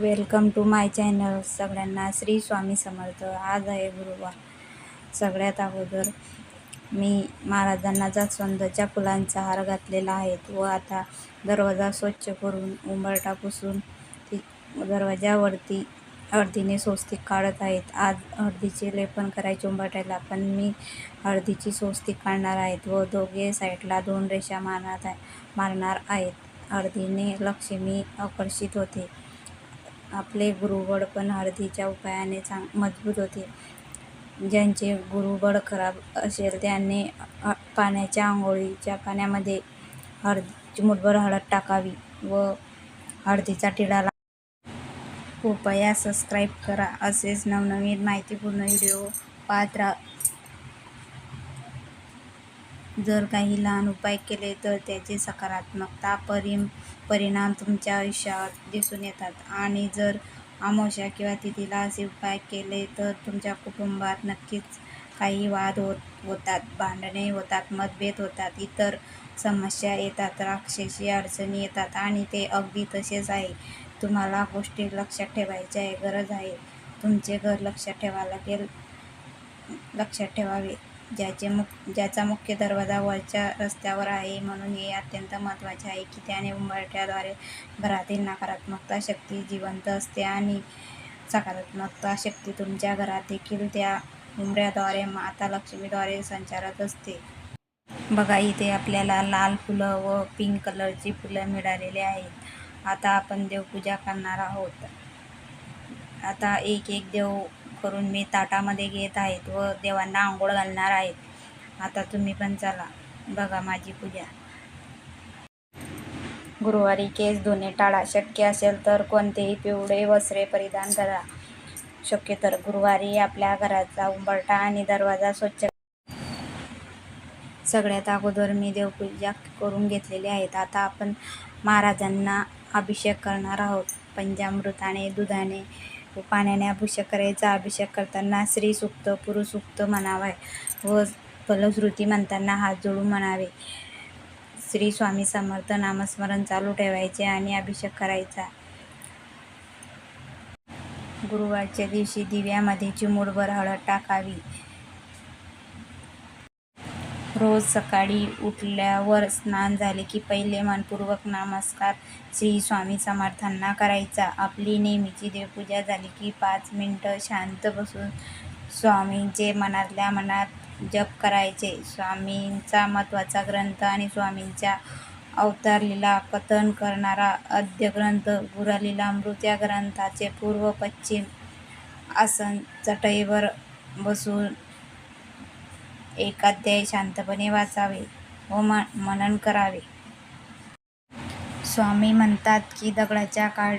Welcome to my channel. सगळ्यांना श्री स्वामी समर्थ. आज आहे गुरुवार. सगळ्यात अगोदर मी महाराजांना जास्वंदाच्या फुलांचा हार घातलेला आहे. व आता दरवाजा स्वच्छ करून उंबरटा पुसून ती दरवाजावरती हळदीने स्वस्तिक काढत आहेत. आज हळदीचे लेपन करायचे उंबरट्याला पण मी हळदीची स्वस्तिक काढणार आहेत व दोघे साईडला दोन रेषा मारणार आहे मारणार आहेत. हळदीने लक्ष्मी आकर्षित होते. आपले गुरुबळ पण हळदीच्या उपायाने चांग मजबूत होते ज्यांचे गुरुबळ खराब असेल त्यांनी पाण्याच्या आंघोळीच्या पाण्यामध्ये हळद मुठभर हळद टाकावी व हळदीचा टिळा कृपया सबस्क्राईब करा असेच नवनवीन माहितीपूर्ण व्हिडिओ पाहत राहा. जर काही लहान उपाय केले तर त्याचे सकारात्मकता परि परिणाम तुमच्या आयुष्यावर दिसून येतात. आणि जर अमावस्या किंवा तिथीला असे उपाय केले तर तुमच्या कुटुंबात नक्कीच काही वाद होत होतात. भांडणे होतात मतभेद होतात इतर समस्या येतात राक्षसी अडचणी येतात आणि ते अगदी तसेच आहे. तुम्हाला गोष्टी लक्षात ठेवायच्या आहे गरज आहे. तुमचे घर लक्षात ठेवा लागेल लक्षात ठेवावे. ज्याचे मुख ज्याचा मुख्य दरवाजा वरच्या रस्त्यावर आहे. म्हणून हे अत्यंत महत्त्वाचे आहे की त्याने उंबरठ्याद्वारे घरातील नकारात्मकता शक्ती जिवंत असते आणि सकारात्मकता शक्ती तुमच्या घरात देखील त्या उंबऱ्याद्वारे माता लक्ष्मीद्वारे संचारत असते. बघा इथे आपल्याला लाल फुलं व पिंक कलरची फुलं मिळालेली आहेत. आता आपण देवपूजा करणार आहोत. आता एक एक देव करून मी ताटामध्ये घेत आहेत व देवांना आंघोळ घालणार आहेत. आता तुम्ही पण चला. बघा माझी पूजा. गुरुवारी केस धुणे टाळा. शक्य असेल तर कोणतेही पिवळे वस्त्रे परिधान करा. शक्य तर गुरुवारी आपल्या घराचा उंबरठा आणि दरवाजा स्वच्छ सगळ्यात अगोदर मी देवपूजा करून घेतलेली आहेत. आता आपण महाराजांना अभिषेक करणार आहोत. पंचामृताने दुधाने पाण्याने अभिषेक करायचा. अभिषेक करताना श्री सुक्त पुरुषुक्त म्हणावा व फलश्रुती म्हणताना हात जोडून म्हणावे. श्री स्वामी समर्थ नामस्मरण चालू ठेवायचे आणि अभिषेक करायचा. गुरुवारच्या दिवशी दिव्यामध्ये चिमूडभर हळद टाकावी. रोज सकाळी उठल्यावर स्नान झाले की पहिले मनपूर्वक नमस्कार श्री स्वामी समर्थांना करायचा. आपली नेहमीची देवपूजा झाली की पाच मिनटं शांत बसून स्वामींचे मनातल्या मनात जप करायचे. स्वामींचा महत्त्वाचा ग्रंथ आणि स्वामींच्या अवतारलीला कथन करणारा आद्य ग्रंथ गुरुलीलामृत या ग्रंथाचे पूर्व पश्चिम आसन चटईवर बसून एक अध्याय शांतपणे वाचावे व म मनन करावे. स्वामी म्हणतात की दगडाच्या काळ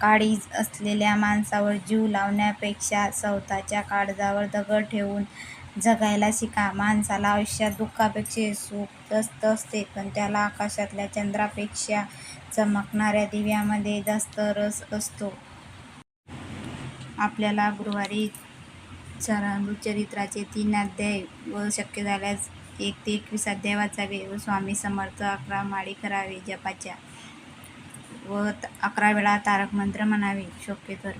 काळीज असलेल्या माणसावर जीव लावण्यापेक्षा स्वतःच्या काळजावर दगड ठेवून जगायला शिका. माणसाला आयुष्यात दुःखापेक्षा सुख जास्त असते पण त्याला आकाशातल्या चंद्रापेक्षा चमकणाऱ्या दिव्यामध्ये जास्त रस असतो. आपल्याला गुरुवारी चरित्राचे तीन अध्याय व शक्य झाल्यास एक ते एकवीस अध्याय वाचावे व स्वामी समर्थ अकरा माळी करावे जपाच्या व अकरा वेळा तारक मंत्र म्हणावे. शक्यतर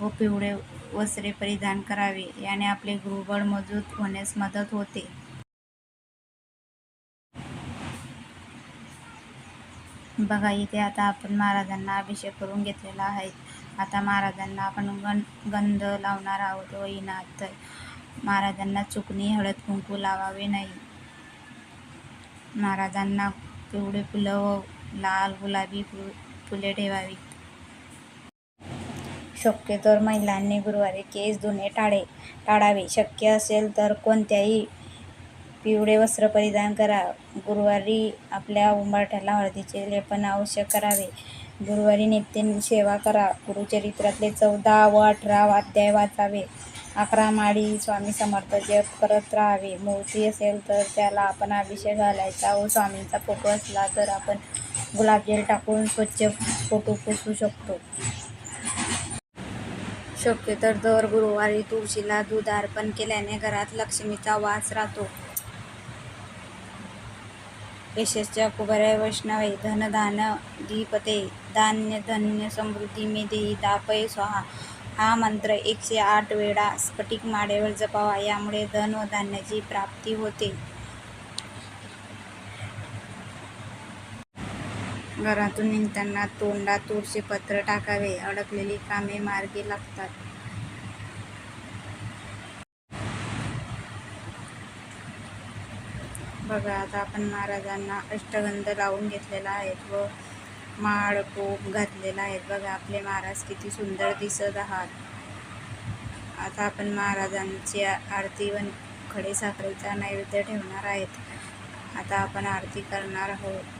व पिवळे वस्त्रे परिधान करावे. याने आपले गुरुबळ मजबूत होण्यास मदत होते. बघा इथे आता आपण महाराजांना अभिषेक करून घेतलेला आहे. आता महाराजांना आपण गण गंध लावणार आहोत व इनात तर महाराजांना चुकणी हळद कुंकू लावावे नाही. महाराजांना पिवळे फुलं व लाल गुलाबी फु फुले ठेवावी. शक्यतोर महिलांनी गुरुवारी केस धुणे टाळे टाळावे. शक्य असेल तर कोणत्याही पिवळे वस्त्र परिधान करा. गुरुवारी आपल्या उंबरठ्याला हळदीचे लेपन आवश्यक करावे. गुरुवारी नित्य सेवा करा. गुरुचरित्रातले चौदा व अठरा अध्याय वाचावे. अकरा माळी स्वामी समर्थ जप करत राहावे. मूर्ती असेल तर त्याला आपण अभिषेक घालायचा व स्वामींचा फोटो असला तर आपण गुलाबजल टाकून स्वच्छ फोटो पुसू शकतो. शक्य तर दर गुरुवारी तुळशीला दूध अर्पण केल्याने घरात लक्ष्मीचा वास राहतो. यशश्च कुबेराय वैष्णवे धनधान्याधिपते धान्य धन्य समृद्धी मे देई दापय स्वाहा. हा मंत्र एकशे आठ वेळा स्फटिक माडेवर जपावा. यामुळे धन व धान्याची प्राप्ती होते. घरातून निघताना तोंडात तुळशी पत्र टाकावे. अडकलेली कामे मार्गी लागतात. बघा आता आपण महाराजांना अष्टगंध लावून घेतलेला आहे व माळ कोप घातलेला आहे बघा आपले महाराज किती सुंदर दिसत आहात. आता आपण महाराजांची आरती व खडे साखरेचा नैवेद्य ठेवणार आहेत. आता आपण आरती करणार आहोत.